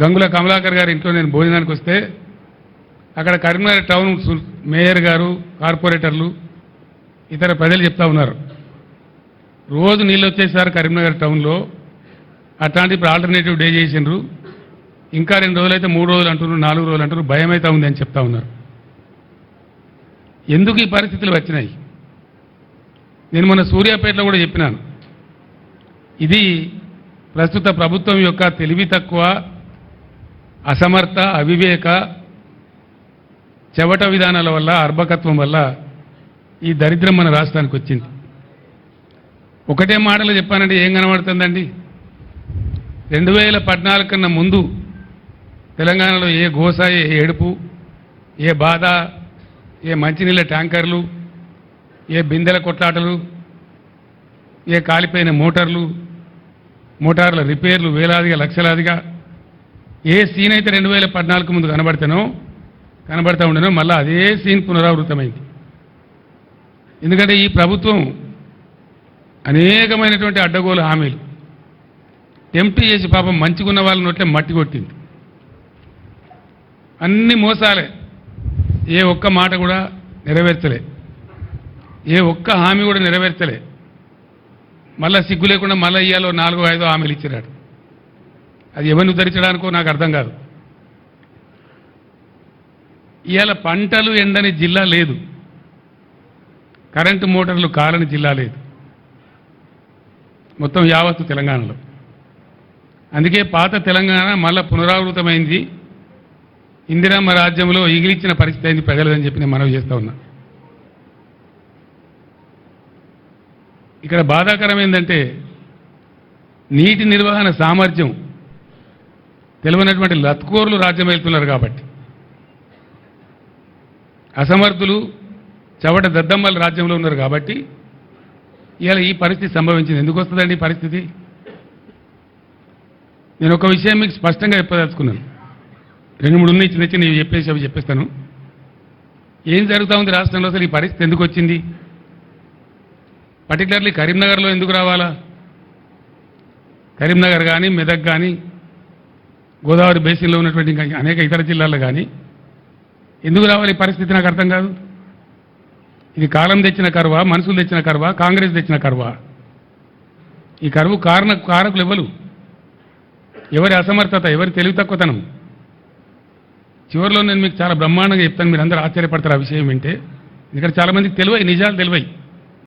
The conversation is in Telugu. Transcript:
గంగుల కమలాకర్ గారి ఇంట్లో నేను భోజనానికి వస్తే అక్కడ కరీంనగర్ టౌన్ మేయర్ గారు కార్పొరేటర్లు ఇతర ప్రజలు చెప్తా ఉన్నారు. రోజు నీళ్ళు వచ్చేసారు కరీంనగర్ టౌన్లో. అట్లాంటి ఇప్పుడు ఆల్టర్నేటివ్ డే చేసిండ్రు. ఇంకా రెండు రోజులు అయితే మూడు రోజులు అంటున్నారు నాలుగు రోజులు అంటున్నారు. భయం అయితే ఉంది అని చెప్తా ఉన్నారు. ఎందుకు ఈ పరిస్థితులు వచ్చినాయి? నేను మొన్న సూర్యాపేటలో కూడా చెప్పినాను. ఇది ప్రస్తుత ప్రభుత్వం యొక్క తెలివి తక్కువ అసమర్థ అవివేక చెవట విధానాల వల్ల అర్భకత్వం వల్ల ఈ దరిద్రం మన రాష్ట్రానికి వచ్చింది. ఒకటే మాటలు చెప్పానంటే ఏం కనబడుతుందండి? రెండు వేల పద్నాలుగు కన్నా ముందు తెలంగాణలో ఏ గోస ఏ ఏడుపు ఏ బాధ ఏ మంచినీళ్ళ ట్యాంకర్లు ఏ బిందెల కొట్లాటలు ఏ కాలిపోయిన మోటార్లు మోటార్ల రిపేర్లు వేలాదిగా లక్షలాదిగా ఏ సీన్ అయితే రెండు వేల పద్నాలుగు ముందు కనబడతానో కనబడతా ఉండేనో మళ్ళీ అదే సీన్ పునరావృతమైంది. ఎందుకంటే ఈ ప్రభుత్వం అనేకమైనటువంటి అడ్డగోలు హామీలు. టెంప్ట్ చేసి పాపం మంచిగున్న వాళ్ళ నోట్లే మట్టి కొట్టింది. అన్ని మోసాలే. ఏ ఒక్క మాట కూడా నెరవేర్చలే. ఏ ఒక్క హామీ కూడా నెరవేర్చలే. మళ్ళా సిగ్గు లేకుండా మళ్ళీ ఇయ్యాలో నాలుగో ఐదో హామీలు ఇచ్చిరాడు. అది ఎవరిని ఉద్ధరించడానికో నాకు అర్థం కాదు. ఇవాళ పంటలు ఎండని జిల్లా లేదు. కరెంటు మోటార్లు కాలని జిల్లా లేదు. మొత్తం యావత్తు తెలంగాణలో. అందుకే పాత తెలంగాణ మళ్ళా పునరావృతమైంది. ఇందిరమ్మ రాజ్యంలో ఇగిలిచ్చిన పరిస్థితి అయింది ప్రజలదని చెప్పి నేను మనవి చేస్తా ఉన్నా. ఇక్కడ బాధాకరం ఏంటంటే నీటి నిర్వహణ సామర్థ్యం తెలివైనటువంటి లత్కోర్లు రాజ్యం వెళ్తున్నారు కాబట్టి. అసమర్థులు చవట దద్దమ్మల రాజ్యంలో ఉన్నారు కాబట్టి ఇలా ఈ పరిస్థితి సంభవించింది. ఎందుకు వస్తుందండి ఈ పరిస్థితి? నేను ఒక విషయం మీకు స్పష్టంగా చెప్పదలుచుకున్నాను. రెండు మూడు ఉన్నాయి చిన్న చిన్న చెప్పేసి అవి చెప్పేస్తాను. ఏం జరుగుతూ ఉంది రాష్ట్రంలో అసలు ఈ పరిస్థితి ఎందుకు వచ్చింది? పర్టికులర్లీ కరీంనగర్లో ఎందుకు రావాలా? కరీంనగర్ కానీ మెదక్ కానీ గోదావరి బేసిన్లో ఉన్నటువంటి ఇంకా అనేక ఇతర జిల్లాల్లో కానీ. ఎందుకు రావాలి ఈ పరిస్థితి నాకు అర్థం కాదు. ఇది కాలం తెచ్చిన కరువా మనుషులు తెచ్చిన కరువా కాంగ్రెస్ తెచ్చిన కరువా? ఈ కరువు కారణ కారకులు ఎవరు? ఎవరి అసమర్థత ఎవరి తెలివి తక్కువతనం? చివరిలో నేను మీకు చాలా బ్రహ్మాండంగా చెప్తాను మీరు అందరూ ఆశ్చర్యపడతారు ఆ విషయం ఏంటంటే ఇక్కడ చాలా మందికి తెలివై నిజాలు తెలివై.